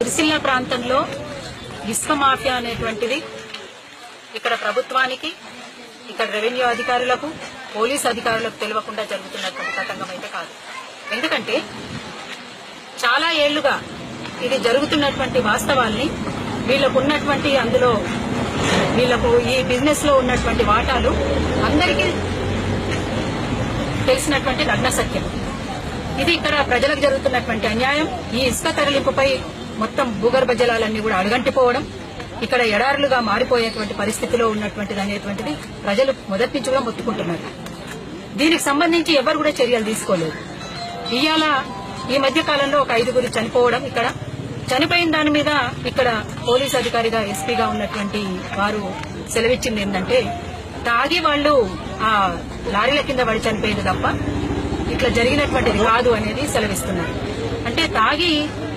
సిరిసిల్ల ప్రాంతంలో ఇసుక మాఫియా అనేటువంటిది ఇక్కడ ప్రభుత్వానికి ఇక్కడ రెవెన్యూ అధికారులకు పోలీస్ అధికారులకు తెలియకుండా జరుగుతున్నటువంటి తతంగం అయితే కాదు. ఎందుకంటే చాలా ఏళ్ళుగా ఇది జరుగుతున్నటువంటి వాస్తవాల్ని వీళ్ళకు ఉన్నటువంటి అందులో వీళ్ళకు ఈ బిజినెస్లో ఉన్నటువంటి వాటాలు అందరికీ తెలిసినటువంటి నగ్న సత్యం. ఇది ఇక్కడ ప్రజలకు జరుగుతున్నటువంటి అన్యాయం. ఈ ఇసుక తరలింపుపై మొత్తం భూగర్భ జలాలన్నీ కూడా అడుగంటిపోవడం ఇక్కడ ఎడారులుగా మారిపోయేటువంటి పరిస్థితిలో ఉన్నటువంటిది అనేటువంటిది ప్రజలు మొదటి నుంచి కూడా మొత్తుకుంటున్నారు. దీనికి సంబంధించి ఎవరు కూడా చర్యలు తీసుకోలేదు. ఇవాళ ఈ మధ్య కాలంలో ఒక ఐదుగురు చనిపోవడం ఇక్కడ. చనిపోయిన దాని మీద ఇక్కడ పోలీస్ అధికారిగా ఎస్పీగా ఉన్నటువంటి వారు సెలవిచ్చింది ఏంటంటే తాగి వాళ్ళు ఆ లారీల కింద పడి చనిపోయింది తప్ప ఇట్లా జరిగినటువంటిది కాదు అనేది సెలవిస్తున్నారు. అంటే తాగి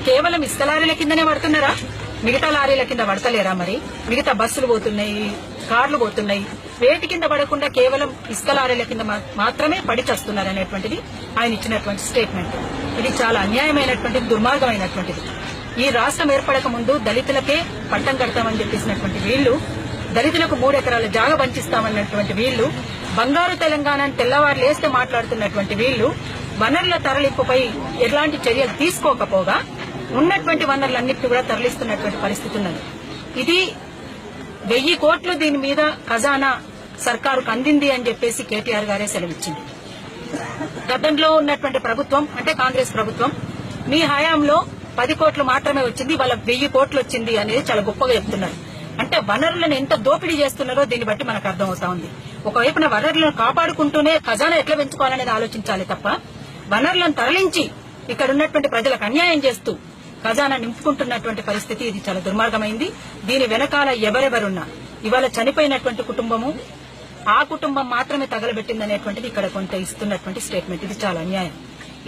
కేవలం ఇసుక లారీల కిందనే పడుతున్నారా? మిగతా లారీల కింద పడతలేరా మరి? మిగతా బస్సులు పోతున్నాయి కార్లు పోతున్నాయి. వేటి కింద పడకుండా కేవలం ఇసుక లారీల కింద మా- మాత్రమే పడి అనేటువంటిది ఆయన ఇచ్చినటువంటి స్టేట్మెంట్. ఇది చాలా అన్యాయమైనటువంటిది దుర్మార్గమైనటువంటిది. ఈ రాష్ట్రం ఏర్పడక ముందు దళితులకే పట్టం కడతామని చెప్పేసినటువంటి వీళ్ళు దళితులకు మూడు ఎకరాల జాగ పంచిస్తామన్నటువంటి వీళ్ళు బంగారు తెలంగాణ అని తెల్లవారు లేస్తే మాట్లాడుతున్నటువంటి వీళ్ళు వనరుల తరలింపుపై ఎలాంటి చర్యలు తీసుకోకపోగా ఉన్నటువంటి వనరులన్నింటినీ కూడా తరలిస్తున్నటువంటి పరిస్థితి ఉన్నది ఇది వెయ్యి కోట్లు దీని మీద ఖజానా సర్కారుకు అందింది అని చెప్పేసి కేటీఆర్ గారే సెలవిచ్చింది. గతంలో ఉన్నటువంటి ప్రభుత్వం అంటే కాంగ్రెస్ ప్రభుత్వం మీ హయాంలో పది కోట్లు మాత్రమే వచ్చింది వాళ్ళ వెయ్యి కోట్లు వచ్చింది అనేది చాలా గొప్పగా చెప్తున్నారు. అంటే వనరులను ఎంత దోపిడీ చేస్తున్నారో దీన్ని బట్టి మనకు అర్థమవుతా ఉంది. ఒకవైపున వనరులను కాపాడుకుంటూనే ఖజానా ఎట్లా పెంచుకోవాలనేది ఆలోచించాలి తప్ప వనరులను తరలించి ఇక్కడ ఉన్నటువంటి ప్రజలకు అన్యాయం చేస్తూ ఖజానా నింపుకుంటున్నటువంటి పరిస్థితి ఇది చాలా దుర్మార్గమైంది. దీని వెనకాల ఎవరెవరున్నా ఇవాళ చనిపోయినటువంటి కుటుంబము ఆ కుటుంబం మాత్రమే తగలబెట్టిందనేటువంటిది ఇక్కడ కొంత ఇస్తున్నటువంటి స్టేట్మెంట్ ఇది చాలా అన్యాయం.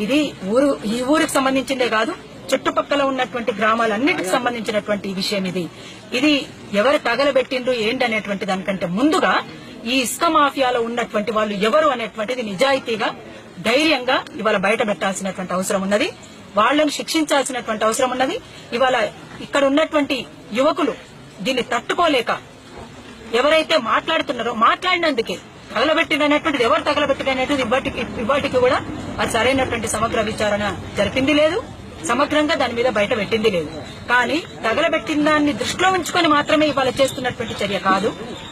ఇది ఊరు ఈ ఊరికి సంబంధించిందే కాదు చుట్టుపక్కల ఉన్నటువంటి గ్రామాలన్నిటికి సంబంధించినటువంటి విషయం ఇది. ఇది ఎవరు తగలబెట్టిండ్రు ఏంటి అనేటువంటి దానికంటే ముందుగా ఈ ఇసుక మాఫియాలో ఉన్నటువంటి వాళ్ళు ఎవరు అనేటువంటిది నిజాయితీగా ధైర్యంగా ఇవాళ బయట పెట్టాల్సినటువంటి అవసరం ఉన్నది. వాళ్ళని శిక్షించాల్సినటువంటి అవసరం ఉన్నది. ఇవాళ ఇక్కడ ఉన్నటువంటి యువకులు దీన్ని తట్టుకోలేక ఎవరైతే మాట్లాడుతున్నారో మాట్లాడినందుకే తగలబెట్టినటువంటిది ఎవరు తగలబెట్టినటువంటిది ఇవాటికి ఇవాటికి కూడా అది సరైనటువంటి సమగ్ర విచారణ జరిపింది లేదు. సమగ్రంగా దాని మీద బయట పెట్టింది లేదు. కానీ తగలబెట్టిన దాన్ని దృష్టిలో ఉంచుకొని మాత్రమే ఇవాళ చేస్తున్నటువంటి చర్య కాదు.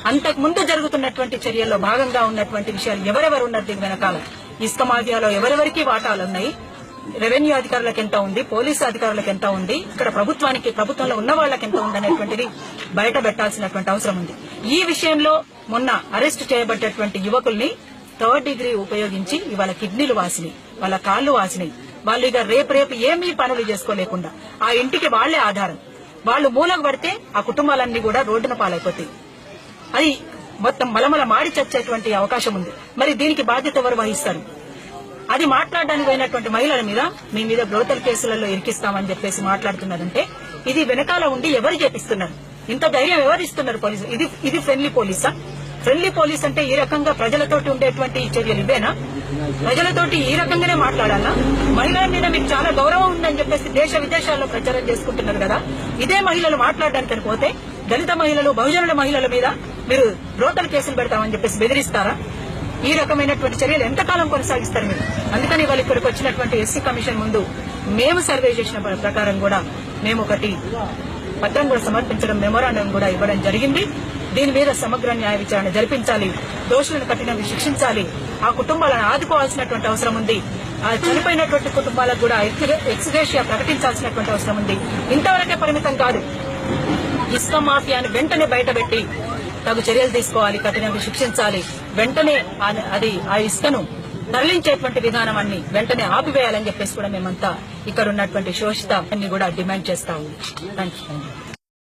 అంతకు ముందు జరుగుతున్నటువంటి చర్యల్లో భాగంగా ఉన్నటువంటి విషయాలు ఎవరెవరు ఉన్నారు దీని వెనకాల? ఇసుక మాఫియాలో ఎవరెవరికి వాటాలు ఉన్నాయి? రెవెన్యూ అధికారులకు ఎంత ఉంది పోలీసు అధికారులకు ఎంత ఉంది ఇక్కడ ప్రభుత్వానికి ప్రభుత్వంలో ఉన్న వాళ్ళకి ఎంత ఉంది అనేటువంటిది బయట పెట్టాల్సినటువంటి అవసరం ఉంది. ఈ విషయంలో మొన్న అరెస్ట్ చేయబడ్డటువంటి యువకుల్ని థర్డ్ డిగ్రీ ఉపయోగించి ఇవాళ కిడ్నీలు వాసినాయి వాళ్ళ కాళ్ళు వాసినాయి. వాళ్ళు ఇక రేపు రేపు ఏమీ పనులు చేసుకోలేకుండా ఆ ఇంటికి వాళ్ళే ఆధారం. వాళ్ళు మూలకు పడితే ఆ కుటుంబాలన్నీ కూడా రోడ్డున పాలైపోతాయి. అది మొత్తం మలమల మాడి చచ్చేటువంటి అవకాశం ఉంది. మరి దీనికి బాధ్యత ఎవరు వహిస్తారు? అది మాట్లాడడానికి పోయినటువంటి మహిళల మీద మీ మీద బ్రోతల్ కేసులలో ఇరికిస్తామని చెప్పేసి మాట్లాడుతున్నారంటే ఇది వెనకాల ఉండి ఎవరు చేపిస్తున్నారు? ఇంత ధైర్యం ఎవరు ఇస్తున్నారు పోలీసు? ఇది ఇది ఫ్రెండ్లీ పోలీసా? ఫ్రెండ్లీ పోలీస్ అంటే ఈ రకంగా ప్రజలతోటి ఉండేటువంటి చర్యలు ఇవేనా? ప్రజలతోటి ఈ రకంగానే మాట్లాడాలా? మహిళల మీద మీకు చాలా గౌరవం ఉందని చెప్పేసి దేశ విదేశాల్లో ప్రచారం చేసుకుంటున్నారు కదా? ఇదే మహిళలు మాట్లాడడానికి పోతే దళిత మహిళలు బహుజనుల మహిళల మీద మీరు రోతల కేసులు పెడతామని చెప్పేసి బెదిరిస్తారా? ఈ రకమైనటువంటి చర్యలు ఎంతకాలం కొనసాగిస్తారు మీరు? అందుకని వాళ్ళు ఇక్కడికి వచ్చినటువంటి ఎస్సీ కమిషన్ ముందు మేము సర్వే చేసిన ప్రకారం కూడా మేము ఒకటి పత్రం కూడా సమర్పించడం మెమోరాండం కూడా ఇవ్వడం జరిగింది. దీని మీద సమగ్ర న్యాయ విచారణ జరిపించాలి దోషులను కఠినంగా శిక్షించాలి ఆ కుటుంబాలను ఆదుకోవాల్సినటువంటి అవసరం ఉంది. ఆ చనిపోయినటువంటి కుటుంబాలకు కూడా ఎక్స్గ్రేషియా ప్రకటించాల్సినటువంటి అవసరం ఉంది. ఇంతవరకే పరిమితం కాదు. ఇసుక మాఫియాను వెంటనే బయటపెట్టి తగు చర్యలు తీసుకోవాలి కఠినంగా శిక్షించాలి. వెంటనే అది ఆ ఇసుకను తరలించేటువంటి విధానం అన్ని వెంటనే ఆపివేయాలని చెప్పేసి కూడా మేమంతా ఇక్కడ ఉన్నటువంటి శోషిత అన్ని కూడా డిమాండ్ చేస్తాము థ్యాంక్ యూ